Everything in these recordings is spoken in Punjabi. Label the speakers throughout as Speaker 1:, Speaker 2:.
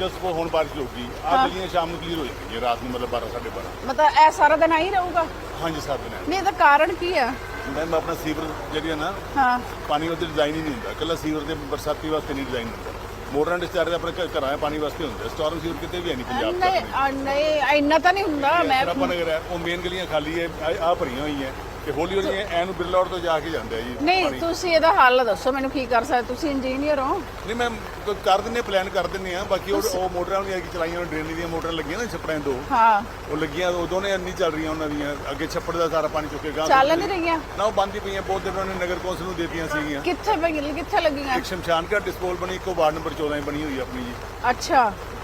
Speaker 1: ਜਸ ਕੋ ਹੁਣ ਬਾਰਿਸ਼ ਹੋਊਗੀ ਆ ਗਲੀਆਂ ਸ਼ਾਮ ਨੂੰ ਕਲੀਅਰ ਹੋ ਜਾਣਗੀਆਂ ਰਾਤ ਨੂੰ ਮਤਲਬ 12 12:30
Speaker 2: ਮਤਲਬ ਇਹ ਸਾਰਾ ਦਿਨ ਆਈ ਰਹੂਗਾ?
Speaker 1: ਹਾਂਜੀ ਸਰ ਦਿਨ
Speaker 2: ਨਹੀਂ ਇਹਦਾ ਕਾਰਨ ਕੀ ਆ?
Speaker 1: ਮੈਮ ਆਪਣਾ ਸੀਵਰ ਜਿਹੜੀ ਹੈ ਨਾ
Speaker 2: ਹਾਂ।
Speaker 1: ਪਾਣੀ ਉਹਦੇ ਡਿਜ਼ਾਈਨ ਹੀ ਨਹੀਂ ਹੁੰਦਾ। ਕੱਲਾ ਸੀਵਰ ਦੇ ਬਰਸਾਤੀ ਵਾਸਤੇ ਨਹੀਂ ਡਿਜ਼ਾਈਨ ਹੁੰਦਾ। ਮੋਟਰਾਂ ਡਿਸਚਾਰਜ ਆਪਣੇ ਘ- ਘਰਾਂ ਪਾਣੀ ਵਾਸਤੇ ਹੁੰਦਾ। ਸਟਾਰਮ ਸੀਵਰ ਕਿਤੇ ਵੀ ਹੈ ਨਹੀਂ ਪੰਜਾਬ 'ਚ
Speaker 2: ਨਹੀਂ ਆ, ਨਹੀਂ ਇੰਨਾ ਤਾਂ ਨਹੀਂ ਹੁੰਦਾ ਮੈਂ
Speaker 1: ਸਰਾਪਾ ਨਗਰ ਹੈ ਉਹ ਮੇਨ ਗਲੀਆਂ ਖਾਲੀ ਹੈ ਆ ਭਰੀਆਂ ਹੋਈਆਂ। ਤੇ ਹੌਲੀ ਹੌਲੀ ਐ ਨੂੰ ਬਿਰਲੌਰ ਤੋਂ ਜਾ ਕੇ ਜਾਂਦਾ ਜੀ
Speaker 2: ਨਹੀਂ ਤੁਸੀਂ ਇਹਦਾ ਹੱਲ ਦੱਸੋ ਮੈਨੂੰ ਕੀ ਕਰ ਸਕਦੇ? ਤੁਸੀਂ ਇੰਜੀਨੀਅਰ ਹੋ।
Speaker 1: ਨਹੀਂ ਮੈਂ ਕਰ ਦਿੰਨੇ ਪਲਾਨ ਕਰ ਦਿੰਨੇ ਆ। ਬਾਕੀ ਉਹ ਉਹ ਮੋਟਰਾਂ ਵੀ ਆ ਕਿ ਚਲਾਈਆਂ ਡਰੇਨ ਦੀਆਂ ਮੋਟਰਾਂ ਲੱਗੀਆਂ ਨਾ ਛੱਪੜਾਂ ਦੋ।
Speaker 2: ਹਾਂ।
Speaker 1: ਉਹ ਲੱਗੀਆਂ ਉਹ ਦੋਨੇ ਨਹੀਂ ਚੱਲ ਰਹੀਆਂ ਉਹਨਾਂ ਦੀਆਂ। ਅੱਗੇ ਛੱਪੜ ਦਾ ਸਾਰਾ ਪਾਣੀ ਚੁੱਕੇ ਗਾਂ
Speaker 2: ਚੱਲ ਨਹੀਂ ਰਹੀਆਂ।
Speaker 1: ਨਾ ਉਹ ਬੰਦ ਪਈਆਂ ਬਹੁਤ ਦਿਨ ਉਹਨਾਂ ਨੇ ਨਗਰ ਕੌਂਸਲ ਨੂੰ ਦੇਤੀਆਂ ਸੀਗੀਆਂ।
Speaker 2: ਕਿੱਥੇ ਪਈ ਕਿੱਥੇ ਲੱਗੀਆਂ?
Speaker 1: ਇੱਕ ਸ਼ਮਸ਼ਾਨ ਘਾਟ ਡਿਸਪੋਲ ਬਣੀ ਇੱਕੋ ਵਾਰਡ ਨੰਬਰ 14 ਬਣੀ ਹੋਈ ਆਪਣੀ ਜੀ।
Speaker 2: ਅੱਛਾ।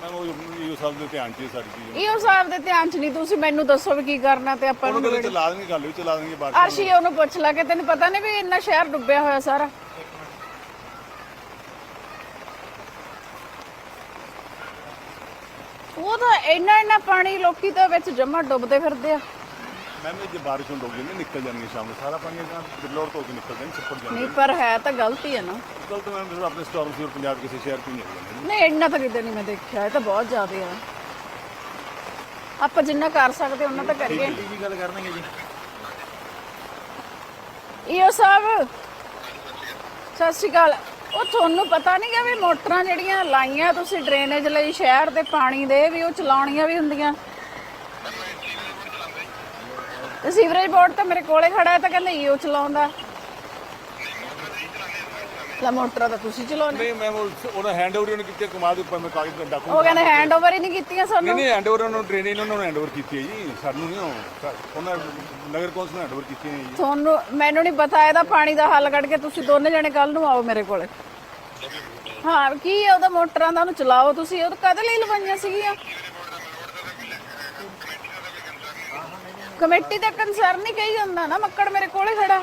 Speaker 1: ਮੈਂ ਉਹ ਇਹ ਸਭ ਦੇ ਧਿਆਨ 'ਚ ਹੀ ਸਾਰੀ ਚੀਜ਼।
Speaker 2: ਇਹੋ ਸਾਹਿਬ ਦੇ ਧਿਆਨ ਚ ਨਹੀਂ ਤੁਸੀਂ ਮੈਨੂੰ ਦੱਸੋ ਵੀ ਕੀ ਕਰਨਾ ਤੇ ਆਪਾਂ
Speaker 1: ਉਹਨੂੰ
Speaker 2: ਨੂੰ
Speaker 1: ਕਹਿੰਦੇ ਚਲਾ ਦੇਣਗੇ ਗੱਲ ਵੀ ਚਲਾ ਦੇਣਗੇ ਬਾਅਦ 'ਚ।
Speaker 2: ਅਰਸ਼ੀ ਉਹਨੂੰ ਪੁੱਛ ਲਾ ਕਿ ਤੈਨੂੰ ਪਤਾ ਨਹੀਂ ਵੀ ਇੰਨਾ ਸ਼ਹਿਰ ਡੁੱਬਿਆ ਹੋਇਆ ਸਾਰਾ। ਉਹ ਤਾਂ ਇੰਨਾ ਇੰਨਾ ਪਾਣੀ ਲੋਕੀ ਤਾਂ ਵਿੱਚ ਜਮਾ ਡੁੱਬਦੇ ਫਿਰਦੇ ਆ।
Speaker 1: ਮੈਂ ਵੀ ਜੇ ਬਾਰਿਸ਼ ਹੁੰਦੀ ਹੋਗੀ ਨਿਕਲ ਜਾਣਗੇ ਸ਼ਾਮ ਨੂੰ। ਸਾਰਾ ਪਾਣੀ ਅਗਾਂ ਬਿਰਲੋੜ ਤੋਂ ਕੇ ਨਿਕਲ ਜਾਣ ਛੱਪੜ ਜਾਂਦੇ
Speaker 2: ਨਹੀਂ ਪਰ ਹੈ ਤਾਂ ਗਲਤੀ ਹੈ ਨਾ।
Speaker 1: ਕੱਲ ਤੋਂ ਮੈਂ ਫਿਰ ਆਪਣੇ ਸਟਾਰਮ ਸੀਵਰ ਪੰਜਾਬ ਕਿਸੇ ਸ਼ਹਿਰ ਤੋਂ ਹੀ ਨਿਕਲ ਜਾਂਦੇ
Speaker 2: ਨਹੀਂ ਇੰਨਾ ਤਾਂ ਕਿਤੇ ਨਹੀਂ ਮੈਂ ਦੇਖਿਆ ਇਹ ਤਾਂ ਬਹੁਤ ਜ਼ਿਆਦਾ ਆ। ਆਪਾਂ ਜਿੰਨਾ ਕਰ ਸਕਦੇ ਉਹਨਾਂ ਤਾਂ ਕਰੀਏ।
Speaker 1: ਕੀ ਗੱਲ ਕਰਨਗੇ ਜੀ।
Speaker 2: ਈਓ ਸਾਹਿਬ ਸਤਿ ਸ਼੍ਰੀ ਅਕਾਲ। ਉਹ ਤੁਹਾਨੂੰ ਪਤਾ ਨਹੀਂ ਕਿ ਵੀ ਮੋਟਰਾਂ ਜਿਹੜੀਆਂ ਲਾਈਆਂ ਤੁਸੀਂ ਡਰੇਨੇਜ ਲਈ ਸ਼ਹਿਰ ਦੇ ਪਾਣੀ ਦੇ ਵੀ ਉਹ ਚਲਾਉਣੀਆਂ ਵੀ ਹੁੰਦੀਆਂ। ਤੇ ਸੀਵਰੇਜ ਬੋਰਡ ਤਾਂ ਮੇਰੇ ਕੋਲੇ ਖੜਾ ਹੈ ਤਾਂ ਕਹਿੰਦੇ ਈਓ ਚਲਾਉਂਦਾ। ਲਾ ਮੋਟਰਾਂ ਤਾਂ ਤੁਸੀਂ ਚਲਾਉਣੇ।
Speaker 1: ਨਹੀਂ ਮੈਂ ਉਹ- ਉਹਨਾਂ ਹੈਂਡ ਓਵਰ ਉਹਨੇ ਕੀਤੇ ਕਮਾਲ ਦੇ ਉੱਪਰ ਮੈਂ ਕਾਗਜ਼ ਦਾ ਡਾਕੂ
Speaker 2: ਉਹ ਕਹਿੰਦੇ ਹੈਂਡ ਓਵਰ ਹੀ ਨਹੀਂ ਕੀਤੀਆਂ
Speaker 1: ਨਹੀਂ
Speaker 2: ਸਾਨੂੰ।
Speaker 1: ਨਹੀਂ ਹੈਂਡ ਓਵਰ ਉਹਨਾਂ ਨੂੰ ਟ੍ਰੇਨਿੰਗ ਉਹਨਾਂ ਨੂੰ ਹੈਂਡ ਓਵਰ ਕੀਤੀ ਹੈ ਜੀ ਸਾਨੂੰ ਨਹੀਂ ਉਹ ਉਹਨਾਂ ਨਗਰ ਕੌਂਸਲ ਨੇ ਹੈਂਡ ਓਵਰ ਕੀਤੀ ਹੈ ਜੀ।
Speaker 2: ਤੁਹਾਨੂੰ ਮੈਨੂੰ ਨਹੀਂ ਪਤਾ ਇਹਦਾ ਪਾਣੀ ਦਾ ਹੱਲ ਕੱਢ ਕੇ ਤੁਸੀਂ ਦੋਨੇ ਜਣੇ ਕੱਲ ਨੂੰ ਆਓ ਮੇਰੇ ਕੋਲੇ। ਹਾਂ ਕੀ ਹੈ ਉਹਦਾ ਮੋਟਰਾਂ ਦਾ ਉਹਨੂੰ ਚਲਾਓ ਤੁਸੀਂ ਉਹ ਕਦੇ ਲਈ ਲਵਾਈਆਂ ਸੀਗੀਆਂ? ਕਮੇਟੀ ਦਾ ਕੰਸਰਨ ਹੀ ਕਹੀ ਜਾਂਦਾ ਨਾ ਮੱਕੜ ਮੇਰੇ ਕੋਲੇ ਖੜਾ।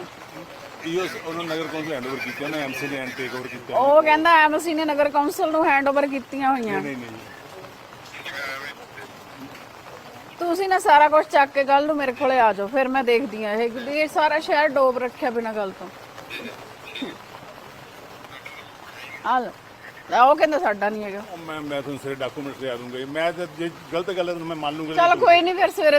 Speaker 1: ਇਹੋ ਉਹਨਾਂ ਨੂੰ ਨਗਰ ਕੌਂਸਲ ਹੈਂਡ ਓਵਰ ਕੀਤਾ ਉਹਨਾਂ ਐਮਸੀ ਨੇ ਟੇਕ ਓਵਰ ਕੀਤਾ।
Speaker 2: ਉਹ ਕਹਿੰਦਾ ਐਮਸੀ ਨੇ ਨਗਰ ਕੌਂਸਲ ਨੂੰ ਹੈਂਡਓਵਰ ਕੀਤੀਆਂ ਹੋਈਆਂ।
Speaker 1: ਨਹੀਂ ਨਹੀਂ
Speaker 2: ਤੁਸੀਂ ਨਾ ਸਾਰਾ ਕੁਝ ਚੱਕ ਕੇ ਕੱਲ ਨੂੰ ਮੇਰੇ ਕੋਲੇ ਆ ਜਾਓ ਫਿਰ ਮੈਂ ਦੇਖਦੀ ਆ ਇਹ ਵੀ ਇਹ ਸਾਰਾ ਸ਼ਹਿਰ ਡੋਬ ਰੱਖਿਆ ਬਿਨਾਂ ਗੱਲ ਤੋਂ। ਆ ਲਓ। ਉਹ ਕਹਿੰਦਾ ਸਾਡਾ ਨਹੀਂ ਹੈਗਾ।
Speaker 1: ਉਹ ਮੈਂ ਮੈਂ ਤੁਹਾਨੂੰ ਸਾਰੇ ਡਾਕੂਮੈਂਟਸ ਲਿਆ ਦੂੰਗਾ ਜੀ। ਮੈਂ ਤਾਂ ਜੇ ਗਲਤ ਗੱਲ ਹੈ ਤਾਂ ਮੈਂ ਮੰਨ ਲੂੰਗਾ
Speaker 2: ਚਲ ਕੋਈ ਨਹੀਂ ਫਿਰ ਸਵੇਰੇ